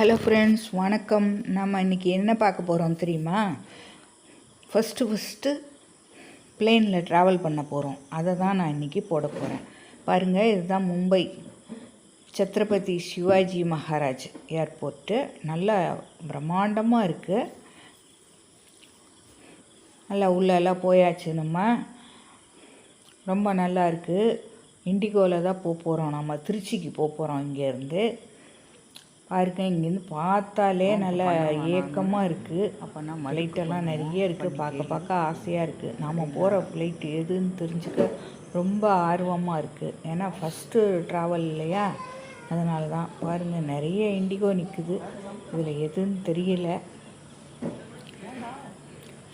Hello friends வணக்கம். நம்ம இன்றைக்கி என்ன பார்க்க போகிறோம் தெரியுமா? ஃபஸ்ட்டு ஃபஸ்ட்டு பிளேனில் ட்ராவல் பண்ண போகிறோம் அதை தான் நான் இன்றைக்கி போட போகிறேன் பாருங்கள் இதுதான் மும்பை. சத்ரபதி சிவாஜி மகாராஜ் ஏர்போர்ட்டு. நல்லா பிரம்மாண்டமாக இருக்குது நல்லா உள்ளெல்லாம் போயாச்சு நம்ம. ரொம்ப நல்லா இருக்குது இண்டிகோவில் தான் போக போகிறோம் நம்ம திருச்சிக்கு போக போகிறோம் இங்கேருந்து பாருங்க இங்கேருந்து பார்த்தாலே நல்ல ஏக்கமாக இருக்குது அப்போனா ஃப்ளைட்டெல்லாம் நிறைய இருக்குது பார்க்க பார்க்க ஆசையாக இருக்குது நாம் போகிற ஃப்ளைட் எதுன்னு தெரிஞ்சுக்க ரொம்ப ஆர்வமாக இருக்குது ஏன்னா ஃபஸ்ட்டு ட்ராவல் இல்லையா? அதனால தான் பாருங்கள் நிறைய இண்டிகோ நிற்குது இதில் எதுன்னு தெரியல.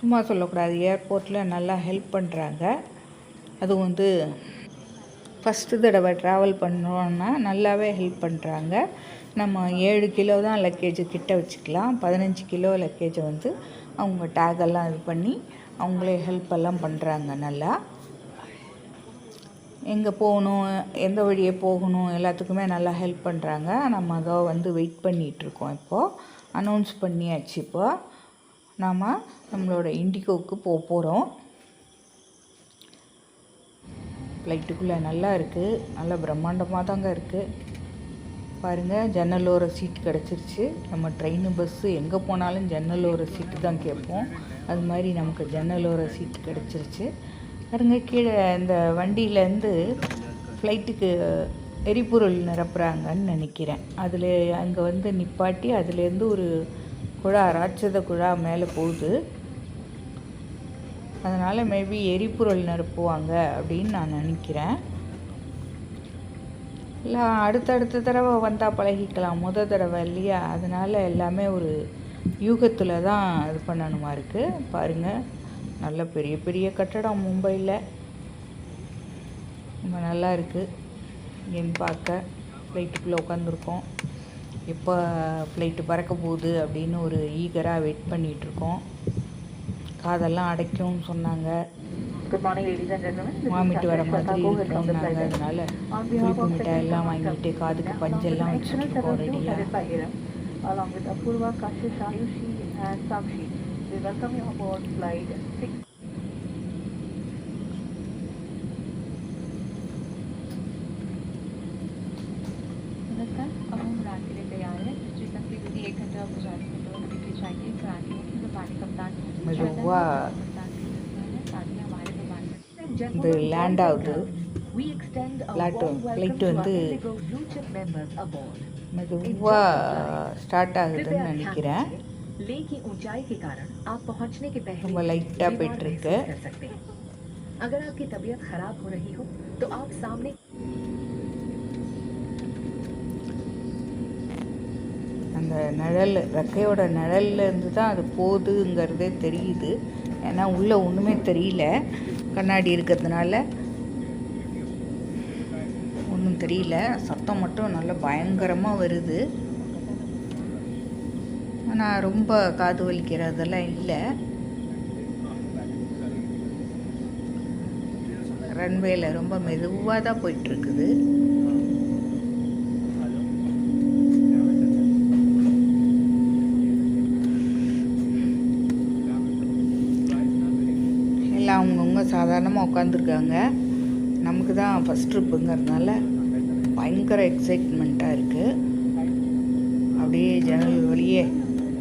சும்மா சொல்லக்கூடாது. ஏர்போர்ட்டில் நல்லா ஹெல்ப் பண்ணுறாங்க அதுவும் வந்து ஃபஸ்ட்டு தடவை ட்ராவல் பண்ணுறோன்னா நல்லாவே ஹெல்ப் பண்ணுறாங்க நம்ம ஏழு கிலோ தான் லக்கேஜ் கிட்ட வச்சுக்கலாம். பதினஞ்சு கிலோ லக்கேஜை வந்து அவங்க டேகெல்லாம் இது பண்ணி அவங்களே ஹெல்ப் எல்லாம் பண்ணுறாங்க நல்லா. எங்கே போகணும் எந்த வழியே போகணும் எல்லாத்துக்குமே நல்லா ஹெல்ப் பண்ணுறாங்க நம்ம அதோ வந்து வெயிட் பண்ணிகிட்ருக்கோம் இப்போது அனௌன்ஸ் பண்ணியாச்சு இப்போ. நாம் நம்மளோட இண்டிகோவுக்கு போக போகிறோம் ஃப்ளைட்டுக்குள்ளே நல்லா இருக்குது நல்லா பிரம்மாண்டமாக தாங்க இருக்குது பாருங்கள் ஜன்னலோர சீட் கிடச்சிருச்சு. நம்ம ட்ரெயின் பஸ்ஸு எங்கே போனாலும் ஜன்னலோர சீட்டு தான் கேட்போம். அது மாதிரி நமக்கு ஜன்னலோர சீட்டு கிடச்சிருச்சு. பாருங்க கீழே இந்த வண்டியிலேருந்து ஃப்ளைட்டுக்கு எரிபொருள் நிரப்புறாங்கன்னு நினைக்கிறேன். அதில் அங்கே வந்து நிப்பாட்டி அதுலேருந்து ஒரு குழா ராட்சத குழா மேலே போகுது. அதனால் மேபி எரிபொருள் நிரப்புவாங்க அப்படின்னு நான் நினைக்கிறேன். இல்லை அடுத்தடுத்த தடவை வந்தால் பழகிக்கலாம். முத தடவை இல்லையா? அதனால் எல்லாமே ஒரு யூகத்தில் தான் இது பண்ணணுமா இருக்குது பாருங்கள் நல்ல பெரிய பெரிய கட்டடம் மும்பையில். ரொம்ப நல்லா இருக்குது இங்கேன்னு பார்க்க. ஃப்ளைட்டுக்குள்ளே உட்காந்துருக்கோம் எப்போ ஃப்ளைட்டு பறக்க போகுது அப்படின்னு ஒரு ஈகராக வெயிட் பண்ணிகிட்ருக்கோம் காதெல்லாம் அடைக்கும்னு சொன்னாங்க. வாமிட்டு வர மாதிரி. அதனால புளிப்பு மிட்டாய் எல்லாம் வாங்கிட்டு காதுக்கு பஞ்செல்லாம் வச்சுட்டு இருக்கோம் ரெடியாக along with Apurva, Kashish, Ayushi, and Sakshi, we welcome you aboard flight 6. இது land ஆகுது. We extend a Flight- warm welcome flight to our வந்து Indigo Blue Chip members aboard. மெதுவாக ஸ்டார்ட் कृपया ஆகுதுன்னு ध्यान நினைக்கிறேன் दीजिए, लेह की ऊंचाई के कारण आप पहुंचने के पहले ரொம்ப லைட்டாக बीमार போயிட்டுருக்கு महसूस कर सकते हैं अगर आपकी तबीयत खराब हो रही हो तो आप सामने அந்த நிழல் ரெக்கையோட நிழல்ல இருந்து தான் அது போகுதுங்கிறதே தெரியுது ஏன்னா உள்ளே ஒன்றுமே தெரியல கண்ணாடி இருக்கிறதுனால ஒன்றும் தெரியல. சத்தம் மட்டும் நல்லா பயங்கரமாக வருது. ஆனால் ரொம்ப காது வலிக்கிறதெல்லாம் இல்லை. ரன்வேல ரொம்ப மெதுவாக தான் போயிட்டுருக்குது உட்காந்துருக்காங்க. நமக்கு தான் ஃபஸ்ட் ட்ரிப்புங்கிறதுனால பயங்கர எக்ஸைட்மெண்ட்டாக இருக்குது அப்படியே ஜன்னல் வழியே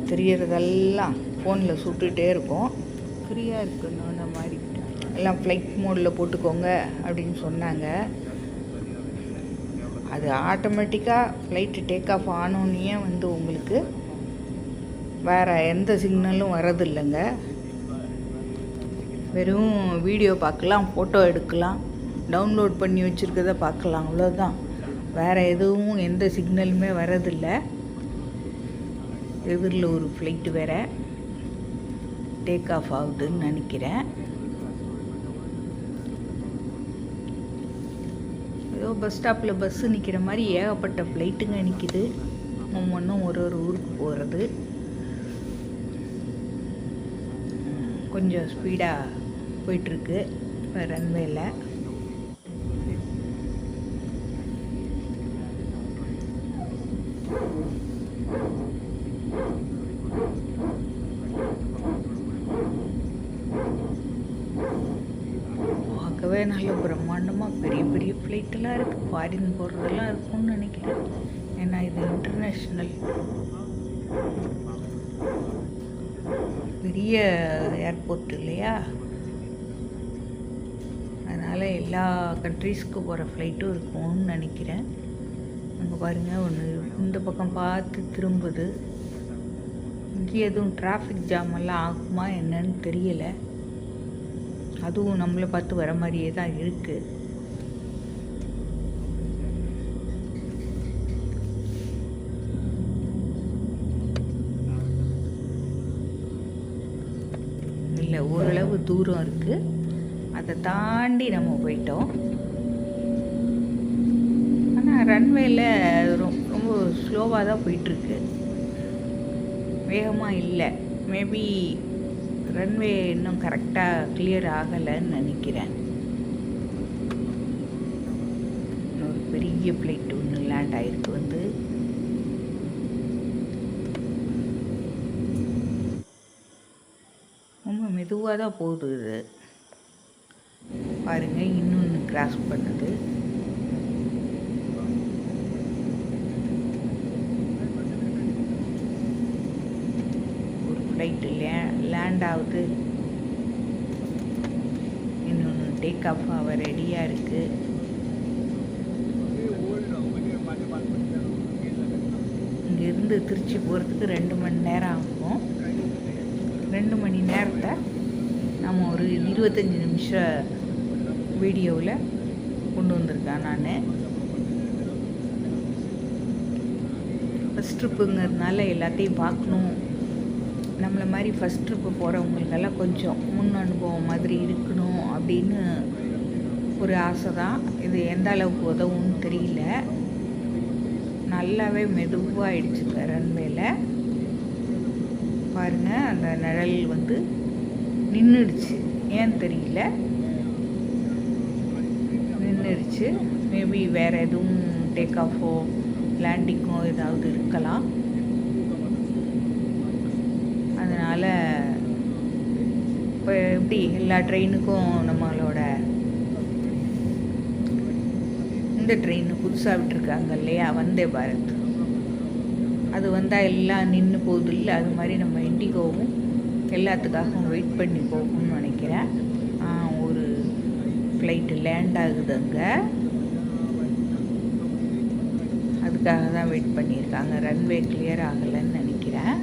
தெரியறதெல்லாம் ஃபோனில் சுட்டுகிட்டே இருக்கும். ஃப்ரீயாக இருக்கணும் அந்த மாதிரி. எல்லாம் ஃப்ளைட் மோடில் போட்டுக்கோங்க அப்படின்னு சொன்னாங்க. அது ஆட்டோமேட்டிக்காக ஃப்ளைட்டு டேக் ஆஃப் ஆனோன்னே வந்து உங்களுக்கு வேறு எந்த சிக்னலும் வரதில்லைங்க வெறும் வீடியோ பார்க்கலாம் ஃபோட்டோ எடுக்கலாம் டவுன்லோட் பண்ணி வச்சுருக்கிறத பார்க்கலாம் அவ்வளோதான் வேறு எதுவும் எந்த சிக்னலுமே வரதில்லை எதிரில் ஒரு ஃப்ளைட்டு வேறு. டேக் ஆஃப் ஆகுதுன்னு நினைக்கிறேன். ஏதோ பஸ் ஸ்டாப்பில் பஸ்ஸு நிற்கிற மாதிரி ஏகப்பட்ட ஃப்ளைட்டுங்க நிற்கிது ஒவ்வொன்றும் ஒரு ஒரு ஊருக்கு போகிறது கொஞ்சம் ஸ்பீடாக போயிட்டுருக்கு. இப்போ ரன்வேயில் பார்க்கவே நல்ல பிரம்மாண்டமாக பெரிய பெரிய ஃப்ளைட்டெல்லாம் இருக்குது ஃபாரின் போடுறதெல்லாம் இருக்கும்னு நினைக்கிறேன். ஏன்னா இது இன்டர்நேஷ்னல் பெரிய ஏர்போர்ட் இல்லையா? எல்லா கண்ட்ரீஸ்க்கு போகிற ஃப்ளைட்டும் இருக்கும்னு நினைக்கிறேன். அங்கே பாருங்கள் ஒன்று இந்த பக்கம் பார்த்து திரும்புது. இங்கே எதுவும் டிராஃபிக் ஜாம் எல்லாம் ஆகுமா என்னன்னு தெரியலை. அதுவும் நம்மளை பார்த்து வர மாதிரியே தான் இருக்குது இல்லை ஓரளவு தூரம் இருக்குது அதை தாண்டி நம்ம போயிட்டோம். ஆனால் ரன்வேல ரொம்ப ஸ்லோவாக தான் போயிட்டுருக்கு. வேகமாக இல்லை. மேபி ரன்வே இன்னும் கரெக்டாக கிளியர் ஆகலைன்னு நினைக்கிறேன். ஒரு பெரிய ஃப்ளைட் ஒன்று லேண்ட் ஆகிருக்கு வந்து. ரொம்ப மெதுவாக தான் போகுது இது. பாருங்க இன்னொன்று கிராஸ் பண்ணுது. ஒரு ஃப்ளைட்டு லே லேண்ட் ஆகுது. இன்னொன்று டேக் ஆஃப் ஆக ரெடியாக இருக்குது இங்கேருந்து திருச்சி போகிறதுக்கு ரெண்டு மணி நேரம் ஆகும். ரெண்டு மணி நேரத்தை நம்ம ஒரு இருபத்தஞ்சி நிமிஷம் வீடியோவில் கொண்டு வந்திருக்கேன் நான். ஃபஸ்ட் ட்ரிப்புங்கிறதுனால எல்லாத்தையும் பார்க்கணும். நம்மளை மாதிரி ஃபஸ்ட் ட்ரிப்பு போகிறவங்களுக்கெல்லாம் கொஞ்சம் முன் அனுபவம் மாதிரி இருக்கணும் அப்படின்னு ஒரு ஆசை தான் இது எந்த அளவுக்கு உதவும்னு தெரியல. நல்லாவே மெதுவாகிடுச்சுங்க ரன்வேல பாருங்கள் அந்த நிழல் வந்து நின்றுடுச்சு ஏன் தெரியல. ஆயிடுச்சு மேபி வேறு எதுவும் டேக் ஆஃபோ லேண்டிங்கோ ஏதாவது இருக்கலாம். அதனால் இப்போ எப்படி எல்லா ட்ரெயினுக்கும் நம்மளோட இந்த ட்ரெயின் புதுசாக விட்டுருக்காங்க இல்லையா? வந்தே பாரத். அது வந்தால் எல்லாம் நின்று போகுது இல்லை? அது மாதிரி நம்ம இண்டிகோவும் எல்லாத்துக்காகவும் வெயிட் பண்ணி போகும்னு நினைக்கிறேன். ஃப்ளைட்டு லேண்ட் ஆகுது அங்கே அதுக்காக தான் வெயிட் பண்ணியிருக்காங்க. ரன்வே கிளியர் ஆகலைன்னு நினைக்கிறேன்.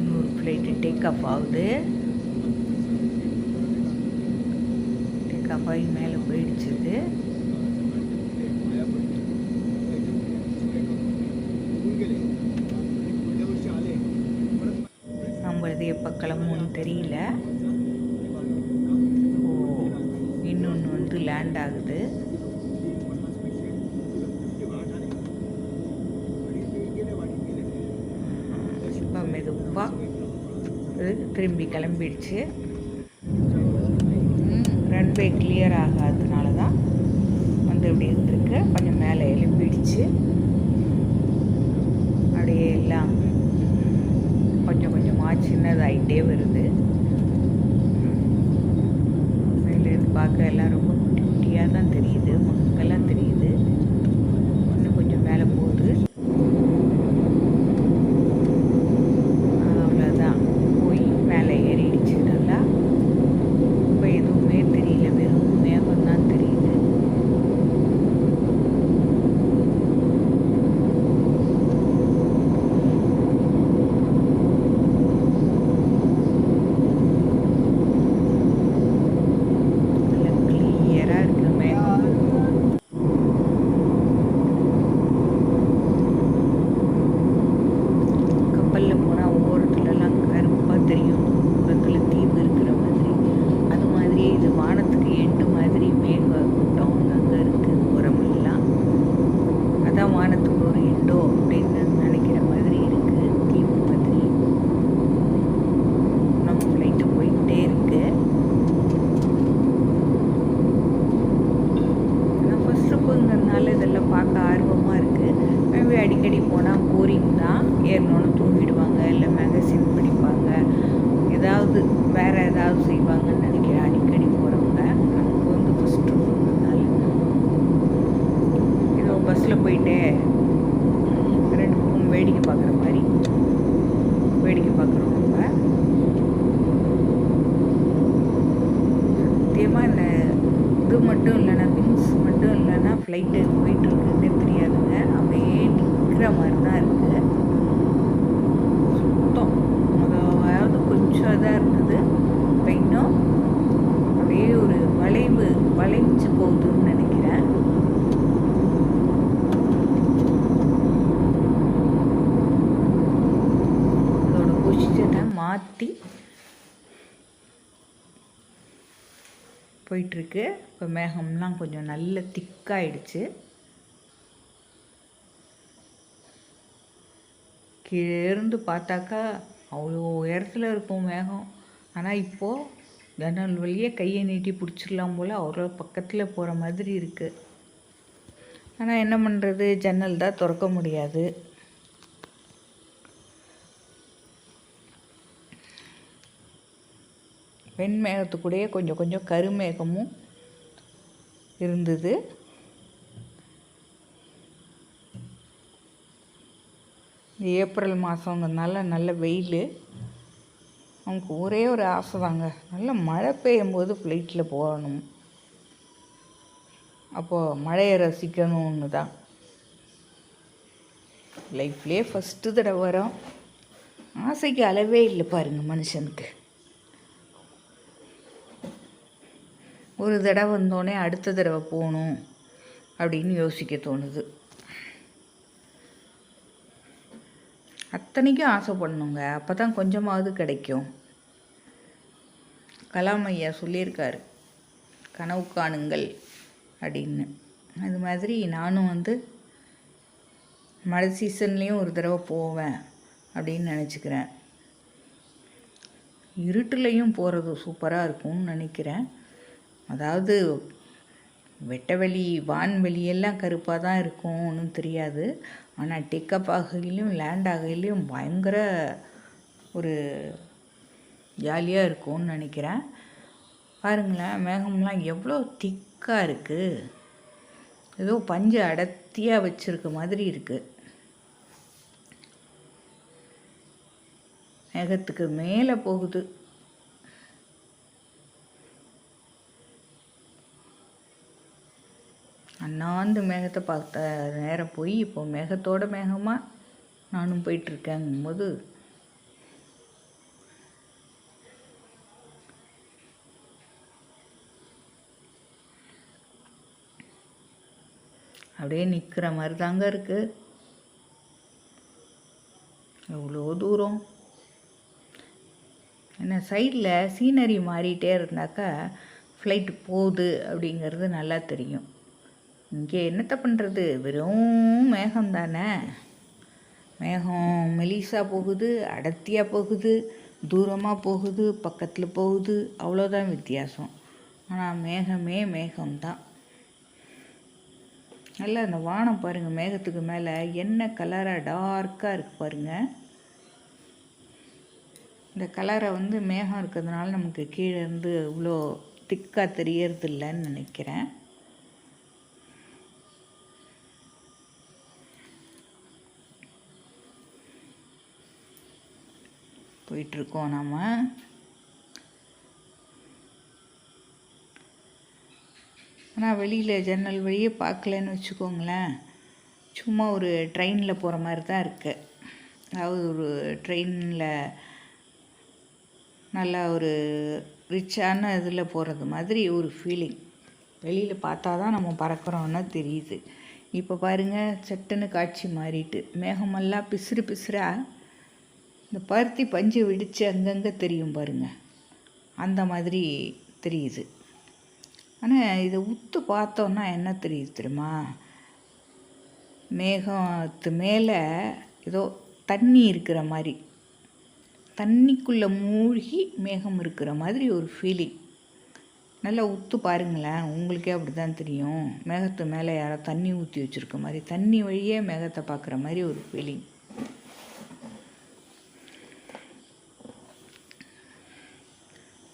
இன்னொரு ஃப்ளைட்டு டேக் ஆஃப் ஆகுது. டேக் ஆஃப் ஆகி மேலே போயிடுச்சுது இது. நம்மளது எப்போ கிளம்பும்னு தெரியல. ஓ இன்னொன்று வந்து லேண்ட் ஆகுது. இப்போ மெதுவாக இது திரும்பி கிளம்பிடுச்சு. ரன்வே கிளியர் ஆகாததுனால தான் வந்து இப்படி இருந்திருக்கு. கொஞ்சம் மேலே எழுப்பிடுச்சு அப்படியே எல்லாம் கொஞ்சமாக சின்னதாயிட்டே வருது. அதுலேருந்து பார்க்க எல்லாம் ரொம்ப செய்வாங்கன்னு பொசிஷனை மாற்றி போயிட்டுருக்கு. இப்போ மேகம்லாம் கொஞ்சம் நல்ல திக்காயிடுச்சு. கீழே இருந்து பார்த்தாக்கா அவ்வளோ உயரத்தில் இருக்கும் மேகம். ஆனால் இப்போது ஜன்னல் வழியே கையை நீட்டி பிடிச்சிடலாம் போல் அவ்வளோ பக்கத்தில் போகிற மாதிரி இருக்குது ஆனால் என்ன பண்ணுறது ஜன்னல் தான் திறக்க முடியாது. வெண்மேகத்துக்கூடயே கொஞ்சம் கொஞ்சம் கருமேகமும் இருந்தது. இந்த ஏப்ரல் மாதங்கிறதுனால நல்ல வெயில். நமக்கு ஒரே ஒரு ஆசை தாங்க. நல்ல மழை பெய்யும் போது ஃப்ளைட்டில் போகணும். அப்போது மழையை ரசிக்கணும்னு தான் லைஃப்லேயே ஃபஸ்ட்டு தடவை வரோம். ஆசைக்கு அளவே இல்லை பாருங்கள் மனுஷனுக்கு. ஒரு தடவை வந்தோடனே அடுத்த தடவை போகணும் அப்படின்னு யோசிக்க தோணுது. அத்தனைக்கும் ஆசைப்படணுங்க அப்போ தான் கொஞ்சமாவது கிடைக்கும். கலாம் ஐயா சொல்லியிருக்காரு. கனவு காணுங்கள் அப்படின்னு. அது மாதிரி நானும் வந்து மழை சீசன்லேயும் ஒரு தடவை போவேன் அப்படின்னு நினச்சிக்கிறேன். இருட்டுலையும் போகிறது சூப்பராக இருக்கும்னு நினைக்கிறேன். அதாவது வெட்டவெளி வான்வெளியெல்லாம் கருப்பாக தான் இருக்கும் ஒன்றும் தெரியாது ஆனால் டேக்கப் ஆகையிலையும் லேண்ட் ஆகையிலையும் பயங்கர ஒரு ஜாலியாக இருக்கும்னு நினைக்கிறேன். பாருங்களேன் மேகம்லாம் எவ்வளோ திக்காக இருக்குது ஏதோ பஞ்சு அடர்த்தியாக வச்சுருக்க மாதிரி இருக்குது மேகத்துக்கு மேலே போகுது. அண்ணாந்து மேகத்தை பார்த்த நேரம் போய் இப்போ மேகத்தோட மேகமாக நானும் போயிட்டுருக்கேங்கும்போது அப்படியே நிற்கிற மாதிரி தாங்க இருக்குது எவ்வளோ தூரம்? என்ன சைடில் சீனரி மாறிட்டே இருந்தாக்கா ஃப்ளைட்டு போகுது அப்படிங்கிறது நல்லா தெரியும். இங்கே என்னத்த பண்ணுறது வெறும் மேகம் தானே மேகம் மெலிசாக போகுது அடர்த்தியாக போகுது தூரமாக போகுது பக்கத்தில் போகுது அவ்வளோதான் வித்தியாசம். ஆனால் மேகமே மேகம்தான். நல்லா அந்த வானம் பாருங்கள் மேகத்துக்கு மேலே என்ன கலராக டார்க்காக இருக்கு பாருங்கள் இந்த கலரை வந்து மேகம் இருக்கிறதுனால நமக்கு கீழே இருந்து இவ்வளோ திக்காக தெரியறதில்லன்னு நினைக்கிறேன். போயிட்டுருக்கோம் நாம். ஆனால் வெளியில் ஜன்னல் வழியே பார்க்கலன்னு வச்சுக்கோங்களேன். சும்மா ஒரு ட்ரெயினில் போகிற மாதிரி தான் இருக்குது அதாவது ஒரு ட்ரெயினில் நல்லா ஒரு ரிச்சான இதில் போகிறது மாதிரி ஒரு ஃபீலிங் வெளியில் பார்த்தா தான் நம்ம பறக்கிறோன்னு தெரியுது. இப்போ பாருங்கள் சட்டுன்னு காட்சி மாறிட்டு மேகமெல்லாம் பிசுறு பிசுறாக இந்த பருத்தி பஞ்சு வெடித்து அங்கங்கே தெரியும் பாருங்க. அந்த மாதிரி தெரியுது. ஆனால் இதை உத்து பார்த்தோன்னா என்ன தெரியுது தெரியுமா? மேகத்து மேலே ஏதோ தண்ணி இருக்கிற மாதிரி. தண்ணிக்குள்ளே மூழ்கி மேகம் இருக்கிற மாதிரி ஒரு ஃபீலிங் நல்லா உத்து பாருங்களேன். உங்களுக்கே அப்படி தான் தெரியும். மேகத்து மேலே யாரோ தண்ணி ஊற்றி வச்சுருக்க மாதிரி தண்ணி வழியே மேகத்தை பார்க்குற மாதிரி ஒரு ஃபீலிங்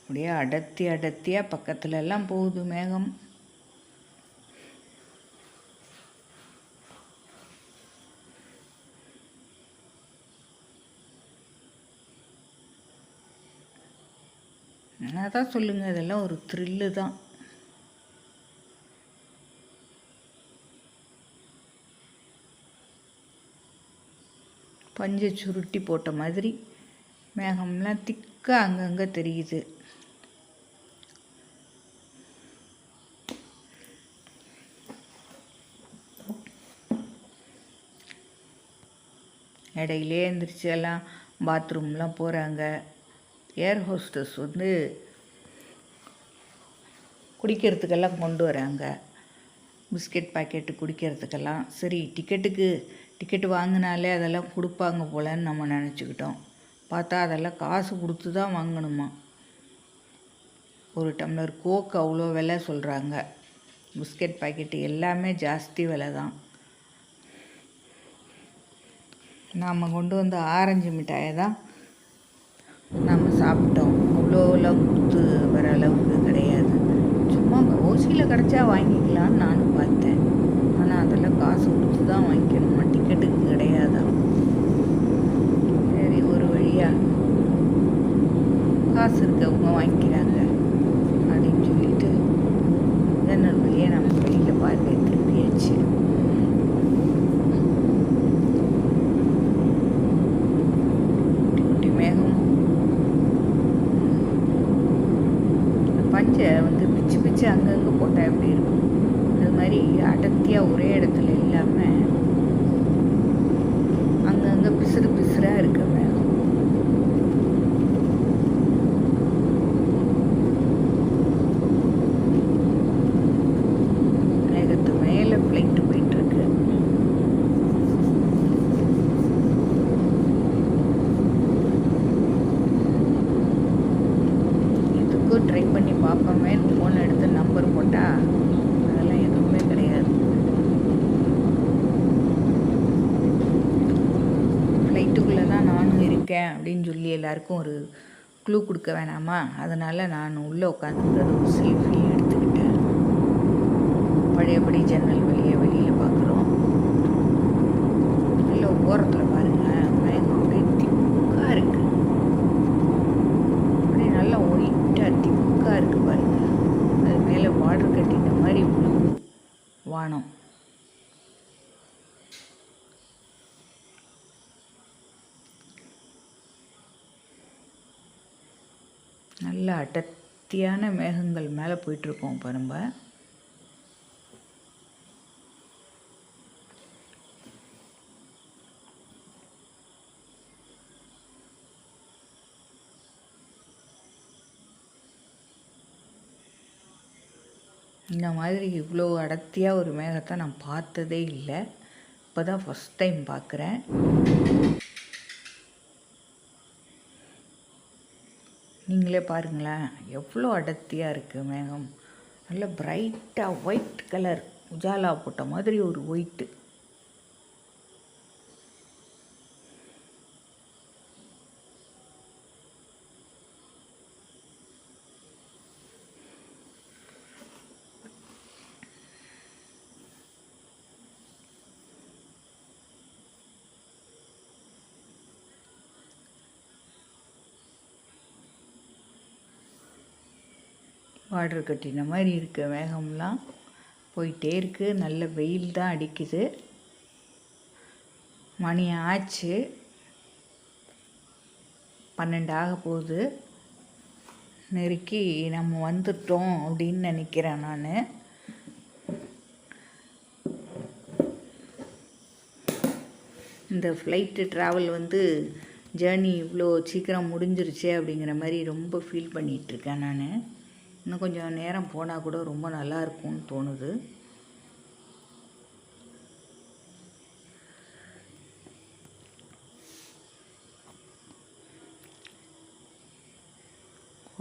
அப்படியே அடர்த்தி அடர்த்தியாக பக்கத்துல எல்லாம் போகுது மேகம். அதான் சொல்லுங்க இதெல்லாம் ஒரு த்ரில்லு தான். பஞ்சை சுருட்டி போட்ட மாதிரி மேகம்லாம் திக்காக அங்கங்கே தெரியுது. இடையிலே எழுந்திரிச்சு எல்லாம் பாத்ரூம்லாம் போகிறாங்க ஏர் ஹோஸ்டஸ் வந்து குடிக்கிறதுக்கெல்லாம் கொண்டு வராங்க. பிஸ்கெட் பாக்கெட்டு குடிக்கிறதுக்கெல்லாம். சரி டிக்கெட்டுக்கு டிக்கெட்டு வாங்கினாலே அதெல்லாம் கொடுப்பாங்க போலன்னு நம்ம நினச்சிக்கிட்டோம். பார்த்தா அதெல்லாம் காசு கொடுத்து தான் வாங்கணுமா? ஒரு டம்ளர் கோக் அவ்வளோ விலை சொல்கிறாங்க பிஸ்கெட் பாக்கெட்டு எல்லாமே ஜாஸ்தி விலை தான் நாம் கொண்டு வந்த ஆரஞ்சு மிட்டாயை தான் நம்ம சாப்பிட்டோம். அவ்வளோலாம் கொடுத்து வர அளவுக்கு கிடையாது. சும்மா ஓசியில் கிடச்சா வாங்கிக்கலான்னு நானும் பார்த்தேன். ஆனால் அதெல்லாம் காசு கொடுத்து தான் வாங்கிக்கணுமா? டிக்கெட்டுக்கு கிடையாதா? சரி ஒரு வழியாக காசு இருக்கவங்க வாங்கிக்கிறாங்க அப்படின்னு சொல்லிட்டு ஜன்னல் வழியாக நம்ம வெளியில் பார்க்க திருப்பியாச்சு குட்டி குட்டி மேகம் பஞ்சை வந்து பிச்சு பிச்சு அங்கங்கே போட்டால் எப்படி இருக்கும் அது மாதிரி அடர்த்தியாக ஒரே இடத்துல இல்லாமல் அங்கங்கே பிசுறு பிசுறாக இருக்க மேகம் மேகத்து மேலே ஃப்ளைட்டு போயிட்டுருக்கு எதுக்கும் ட்ரை பண்ணி பார்ப்போமே ஃபோன் எடுத்து நம்பர் போட்டால் அதெல்லாம் எதுவுமே கிடையாது ஃப்ளைட்டுக்குள்ளே தான் நானும் இருக்கேன் அப்படின்னு சொல்லி எல்லாருக்கும் ஒரு க்ளூ கொடுக்க வேணாமா? அதனால் நான் உள்ளே உட்காந்துக்கிறது ஒரு செல்ஃபி எடுத்துக்கிட்டேன். பழையபடி ஜன்னல் வெளியே வெளியில் பார்க்குறோம் இல்லை ஓரத்தில் பாருங்கள் மேகம் அப்படியே திக்காக இருக்குது அப்படியே நல்லா ஒயிட்டாக திக்காக இருக்குது பாருங்கள் அது மேலே வாட்டர் கட்டின மாதிரி வானம். நல்ல அடர்த்தியான மேகங்கள் மேலே போயிட்டுருக்கோம் இப்போ நம்ம. இந்த மாதிரி இவ்வளோ அடர்த்தியாக ஒரு மேகத்தை நான் பார்த்ததே இல்லை. இப்போ தான் ஃபஸ்ட் டைம் பார்க்குறேன். நீங்களே பாருங்களேன். எவ்வளோ அடர்த்தியாக இருக்குது மேகம். நல்ல பிரைட்டாக ஒயிட் கலர் உஜாலா போட்ட மாதிரி ஒரு ஒயிட்டு வாட்டர் கட்டின மாதிரி இருக்குது மேகம்லாம் போயிட்டே இருக்குது நல்ல வெயில் தான் அடிக்குது. மணி ஆச்சு. பன்னெண்டு ஆக போகுது. நெருக்கி நம்ம வந்துட்டோம் அப்படின்னு நினைக்கிறேன் நான். இந்த ஃப்ளைட்டு ட்ராவல் வந்து ஜேர்னி இவ்வளோ சீக்கிரம் முடிஞ்சிருச்சே அப்படிங்கிற மாதிரி ரொம்ப ஃபீல் பண்ணிகிட்ருக்கேன் நான். இன்னும் கொஞ்சம் நேரம் போனால் கூட ரொம்ப நல்லா இருக்கும்னு தோணுது.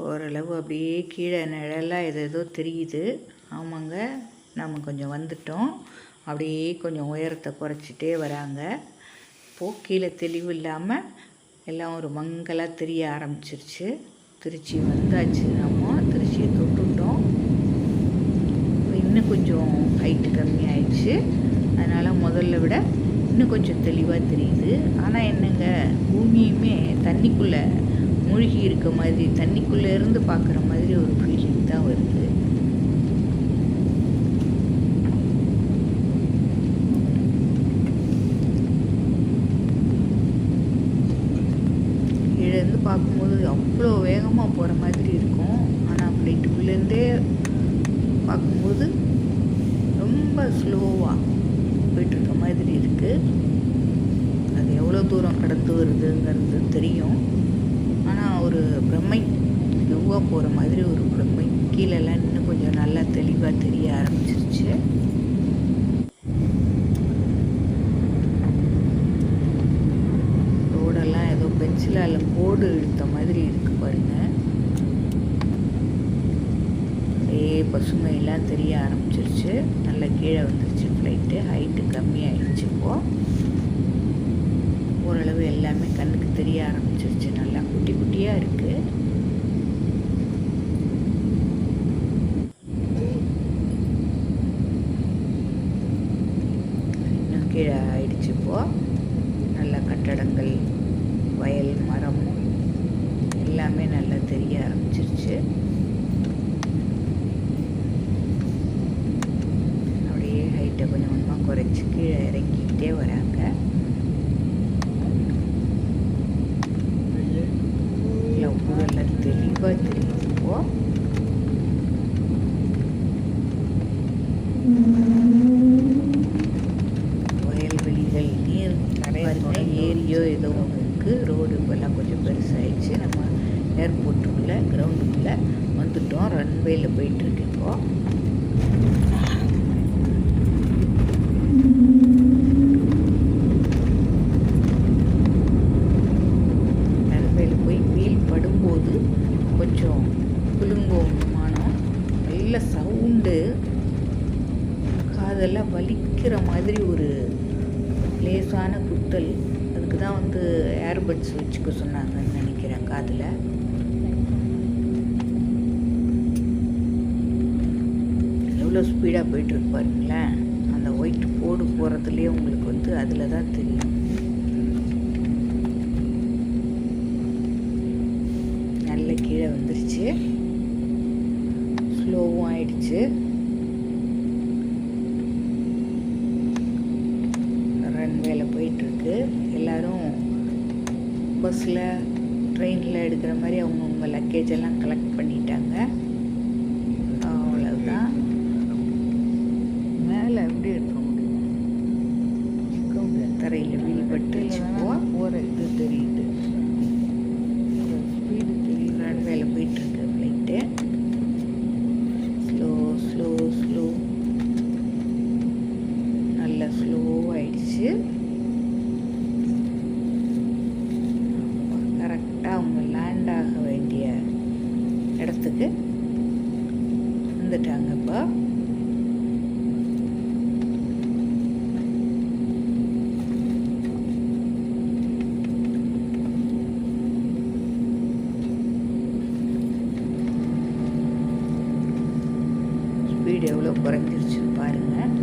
ஓரளவு அப்படியே கீழே நிழலாக எது ஏதோ தெரியுது. ஆமாங்க நம்ம கொஞ்சம் வந்துட்டோம். அப்படியே கொஞ்சம் உயரத்தை குறைச்சிட்டே வராங்க. இப்போது கீழே தெளிவு இல்லாமல் எல்லாம் ஒரு மங்கலாக தெரிய ஆரம்பிச்சிருச்சு. திருச்சி வந்தாச்சு. நம்ம திருச்சியை தொட்டுட்டோம் இப்போ இன்னும் கொஞ்சம் ஹைட்டு கம்மியாயிடுச்சு. அதனால் முதல்ல விட இன்னும் கொஞ்சம் தெளிவாக தெரியுது. ஆனால் என்னங்க பூமியுமே தண்ணிக்குள்ளே மூழ்கி இருக்க மாதிரி தண்ணிக்குள்ளே இருந்து பார்க்குற மாதிரி ஒரு ஃபீலிங் தான் வருது கீழேருந்து பார்க்கும்போது அவ்வளோ வேகமாக போகிற மாதிரி இருக்கும் ஆனால் ஃப்ளைட்டுக்குள்ளேருந்தே பார்க்கும்போது ரொம்ப ஸ்லோவாக போயிட்டுருக்க மாதிரி இருக்குது அது எவ்வளோ தூரம் கடந்து வருதுங்கிறது தெரியும் ஆனால் ஒரு பிரமை மெதுவாக போகிற மாதிரி ஒரு பிரமை கீழெல்லாம் இன்னும் கொஞ்சம் நல்லா தெளிவாக தெரிய ஆரம்பிச்சிருச்சு ரோடெல்லாம் ஏதோ அதில் கோடு இழுத்த மாதிரி இருக்குது பாருங்கள் அப்படியே பசுமையெல்லாம் தெரிய ஆரம்பிச்சிருச்சு. நல்லா கீழே வந்துருச்சு ஃப்ளைட்டு ஹைட்டு கம்மியாகிடுச்சு இப்போது ஓரளவு எல்லாமே கண்ணுக்கு தெரிய ஆரம்பிச்சிருச்சு. நல்லா குட்டி குட்டியாக இருக்குது இன்னும் கீழே ஆயிடுச்சு இப்போது நல்ல கட்டடங்கள் வயல் மரம் எல்லாமே நல்லா தெரிய ஆரம்பிச்சிருச்சு அப்படியே ஹைட்டை கொஞ்சம் கொஞ்சமாக குறைச்சி கீழே இறங்கிக்கிட்டே வராங்க இல்லை ஊரெல்லாம் தெளிவாக தெரியுது இப்போ வயல்வெளிகள் நீர் பாருங்க ஏரியோ ஏதோ ஒன்று இருக்குது ரோடு இப்போல்லாம் கொஞ்சம் பெருசாகிடுச்சு நம்ம ஏர்போர்ட்டுக்குள்ளே கிரவுண்டுக்குள்ளே வந்துட்டோம் ரன்வேயில் போயிட்டுருக்கு இப்போது ரன்வேயில் போய் வீல் படும்போது கொஞ்சம் குலுங்கும் விமானம் நல்ல சவுண்டு காதெல்லாம் வலிக்கிற மாதிரி ஒரு லேசான குத்தல் அதுக்கு தான் வந்து ஏர்பட்ஸ் சொன்னாங்கன்னு நினைக்கிறேன் காதில். எவ்வளோ ஸ்பீடாக போயிட்டுருக்கு பாருங்களேன். அந்த ஒயிட் போர்டு போகிறதுலேயே உங்களுக்கு வந்து அதில் தான் தெரியும் நல்ல கீழே வந்துருச்சு ஸ்லோவும் ஆயிடுச்சு ரன்வேல போயிட்டுருக்கு எல்லாரும் பஸ்ஸில் ட்ரெயினில் எடுக்கிற மாதிரி அவங்கவுங்க லக்கேஜ் எல்லாம் கலெக்ட் பண்ணிட்டாங்க அவ்வளோதான் மேலே எப்படி இருக்க முடியும் இருக்க முடியாது தரையில் வீல் பட்டு போகிற இது தெரியுது ஸ்பீடு தெரியுது ரன்வேல போயிட்டுருக்கு ஃப்ளைட்டு ஸ்லோ ஸ்லோ ஸ்லோ நல்ல ஸ்லோ ஆயிடுச்சு கரெக்டாக அவங்க லேண்ட் ஆக வேண்டிய இடத்துக்கு வந்துட்டாங்க இப்போ ஸ்பீடு எவ்வளோ குறைஞ்சிருச்சு பாருங்கள்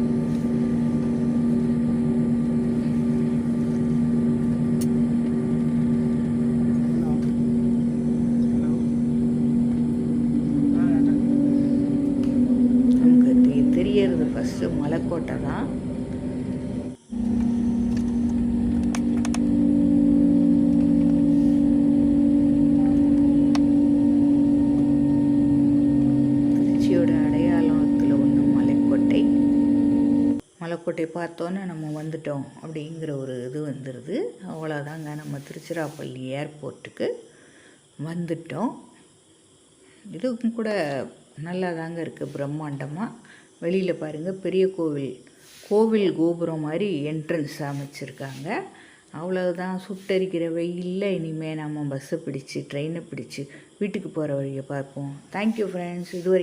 நமக்கு தெ- தெரியறது ஃபஸ்ட்டு மலைக்கோட்டை தான். திருச்சியோட அடையாளத்தில் ஒன்று மலைக்கோட்டை. மலைக்கோட்டை பார்த்தோன்னே நம்ம வந்துட்டோம் அப்படிங்கிற ஒரு இது வந்துடுது அவ்வளோதாங்க நம்ம திருச்சிராப்பள்ளி ஏர்போர்ட்டுக்கு வந்துட்டோம். இதுவும் கூட நல்லா தாங்க இருக்குது பிரம்மாண்டமாக வெளியில் பாருங்கள் பெரிய கோவில். கோவில் கோபுரம் மாதிரி என்ட்ரன்ஸ் அமைச்சிருக்காங்க. அவ்வளவுதான் சுட்டரிக்கிற வெயிலில் இனிமேல் நம்ம பஸ்ஸை பிடிச்சி ட்ரெயினை பிடிச்சி வீட்டுக்கு போகிற வழியை பார்ப்போம். தேங்க்யூ ஃப்ரெண்ட்ஸ் இதுவரை